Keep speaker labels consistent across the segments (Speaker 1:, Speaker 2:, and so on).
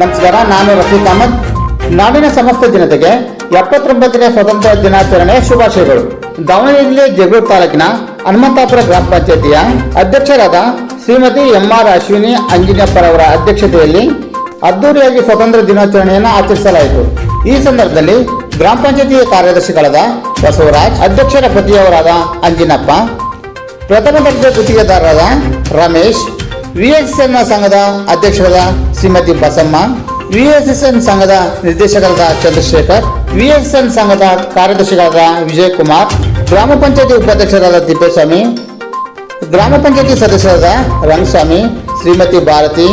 Speaker 1: ನಮಸ್ಕಾರ, ನಾನು ರಫೀಕ್ ಅಹಮದ್. ನಾಡಿನ ಸಮಸ್ತ ಜನತೆಗೆ ಎಪ್ಪತ್ತೊಂಬತ್ತನೇ ಸ್ವಾತಂತ್ರ್ಯ ದಿನಾಚರಣೆ ಶುಭಾಶಯಗಳು. ದಾವಣಗೆರೆ ಜಿಲ್ಲೆ ಜಗಳೂರು ತಾಲೂಕಿನ ಹನುಮಂತಾಪುರ ಗ್ರಾಮ ಪಂಚಾಯತಿಯ ಅಧ್ಯಕ್ಷರಾದ ಶ್ರೀಮತಿ ಎಂ ಆರ್ ಅಶ್ವಿನಿ ಅಂಜಿನಪ್ಪರವರ ಅಧ್ಯಕ್ಷತೆಯಲ್ಲಿ ಅದ್ದೂರಿಯಾಗಿ ಸ್ವಾತಂತ್ರ್ಯ ದಿನಾಚರಣೆಯನ್ನು ಆಚರಿಸಲಾಯಿತು. ಈ ಸಂದರ್ಭದಲ್ಲಿ ಗ್ರಾಮ ಪಂಚಾಯತಿಯ ಕಾರ್ಯದರ್ಶಿಗಳಾದ ಬಸವರಾಜ್, ಅಧ್ಯಕ್ಷರ ಪತಿಯವರಾದ ಅಂಜಿನಪ್ಪ, ಪ್ರಥಮ ದರ್ಜೆ ಗುತ್ತಿಗೆದಾರರಾದ ರಮೇಶ್ ವಿಎಸ್ಎನ್ ಸಂಘದ ಅಧ್ಯಕ್ಷರಾದ ಶ್ರೀಮತಿ ಬಸಮ್ಮ, ವಿಎಸ್ಎಸ್ಎನ್ ಸಂಘದ ನಿರ್ದೇಶಕರಾದ ಚಂದ್ರಶೇಖರ್ ವಿಎಸ್ಎನ್ ಸಂಘದ ಕಾರ್ಯದರ್ಶಿಗಳಾದ ವಿಜಯ್ ಕುಮಾರ್ ಗ್ರಾಮ ಪಂಚಾಯತಿ ಉಪಾಧ್ಯಕ್ಷರಾದ ತಿಪ್ಪೇಸ್ವಾಮಿ, ಗ್ರಾಮ ಪಂಚಾಯತಿ ಸದಸ್ಯರಾದ ರಂಗಸ್ವಾಮಿ, ಶ್ರೀಮತಿ ಭಾರತಿ,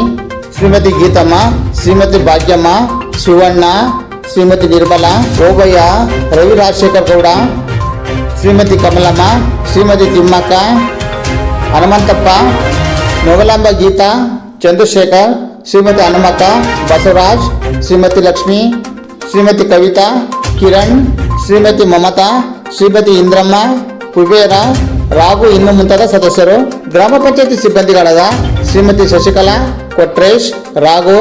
Speaker 1: ಶ್ರೀಮತಿ ಗೀತಮ್ಮ, ಶ್ರೀಮತಿ ಭಾಗ್ಯಮ್ಮ, ಶಿವಣ್ಣ, ಶ್ರೀಮತಿ ನಿರ್ಮಲಾ, ಓಬಯ್ಯ, ರವಿ ರಾಜಶೇಖರ್ ಗೌಡ, ಶ್ರೀಮತಿ ಕಮಲಮ್ಮ, ಶ್ರೀಮತಿ ತಿಮ್ಮಕ್ಕ, ಹನುಮಂತಪ್ಪ ಮೊಗಲಾಂಬ ಗೀತಾ, ಚಂದ್ರಶೇಖರ್, ಶ್ರೀಮತಿ ಹನುಮಕ್ಕ ಬಸವರಾಜ್, ಶ್ರೀಮತಿ ಲಕ್ಷ್ಮಿ, ಶ್ರೀಮತಿ ಕವಿತಾ, ಕಿರಣ್, ಶ್ರೀಮತಿ ಮಮತಾ, ಶ್ರೀಮತಿ ಇಂದ್ರಮ್ಮ, ಕುಬೇರ, ರಾಘು ಇನ್ನು ಮುಂತಾದ ಸದಸ್ಯರು, ಗ್ರಾಮ ಪಂಚಾಯತಿ ಸಿಬ್ಬಂದಿಗಳಾದ ಶ್ರೀಮತಿ ಶಶಿಕಲಾ, ಕೊಟ್ರೇಶ್, ರಾಘು,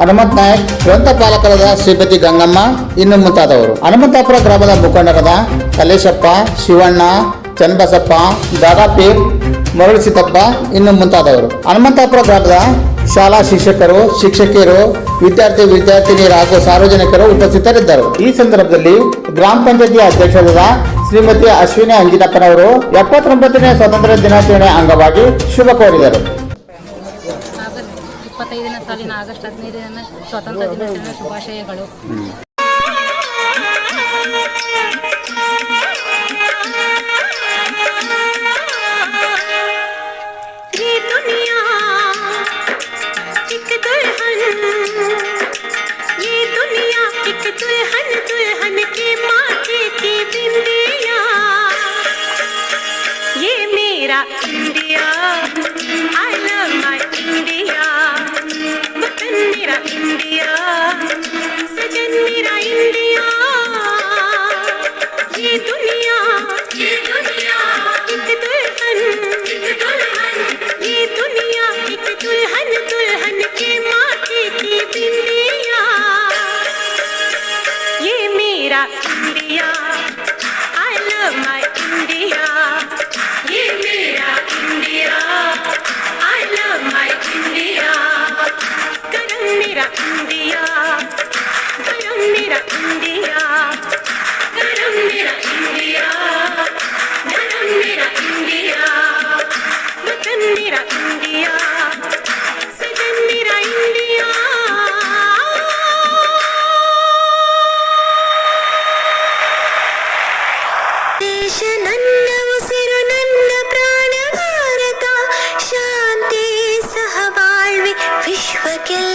Speaker 1: ಹನುಮಂತ ನಾಯಕ್ ಗ್ರಂಥಪಾಲಕರಾದ ಶ್ರೀಮತಿ ಗಂಗಮ್ಮ, ಇನ್ನು ಮುಂತಾದವರು. ಹನುಮಂತಾಪುರ ಗ್ರಾಮದ ಮುಖಂಡರಾದ ಕಲೇಶಪ್ಪ ಶಿವಣ್ಣ ಚನ್ನಬಸಪ್ಪ ದಾದಾಪೀರ್ ಮರಳು ಸಿದ್ದಪ್ಪ ಇನ್ನು ಮುಂತಾದವರು. ಹನುಮಂತಾಪುರ ಗ್ರಾಮದ ಶಾಲಾ ಶಿಕ್ಷಕರು, ಶಿಕ್ಷಕಿಯರು, ವಿದ್ಯಾರ್ಥಿ, ವಿದ್ಯಾರ್ಥಿನಿಯರು ಹಾಗೂ ಸಾರ್ವಜನಿಕರು ಉಪಸ್ಥಿತರಿದ್ದರು. ಈ ಸಂದರ್ಭದಲ್ಲಿ ಗ್ರಾಮ ಪಂಚಾಯತಿ ಅಧ್ಯಕ್ಷರಾದ ಶ್ರೀಮತಿ ಅಶ್ವಿನಿ ಅಂಜಿನಪ್ಪನವರು ಎಪ್ಪತ್ತೊಂಬತ್ತನೇ ಸ್ವಾತಂತ್ರ್ಯ ದಿನಾಚರಣೆ ಅಂಗವಾಗಿ ಶುಭ ಕೋರಿದರು.
Speaker 2: ಸಾಲಿನ ಆಗಸ್ಟ್ ಹದಿನೈದನೇ ಸ್ವಾತಂತ್ರ್ಯ ದಿನಾಚರಣೆ ಶುಭಾಶಯಗಳು.
Speaker 3: ದೇಶ ನನ್ನ ಉಸಿರು ನನ್ನ ಪ್ರಾಣ ಭಾರತ ಶಾಂತಿ ಸಹಬಾಳ್ವೆ ವಿಶ್ವಕ್ಕೆಲ್ಲ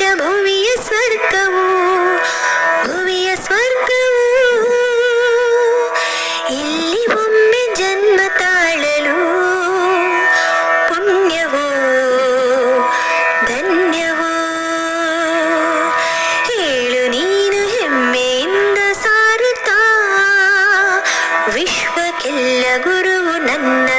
Speaker 3: ಭುವಿಯ ಸ್ವರ್ಗವು ಭುವಿಯ ಸ್ವರ್ಗವು. ಇಲ್ಲಿ ಒಮ್ಮೆ ಜನ್ಮ ತಾಳಲು ಪುಣ್ಯವೋ, ಧನ್ಯವೋ. ಹೇಳು ನೀನು ಹೆಮ್ಮೆಯಿಂದ ಸಾರುತ್ತಾ, ವಿಶ್ವಕ್ಕೆಲ್ಲ ಗುರುವು ನನ್ನ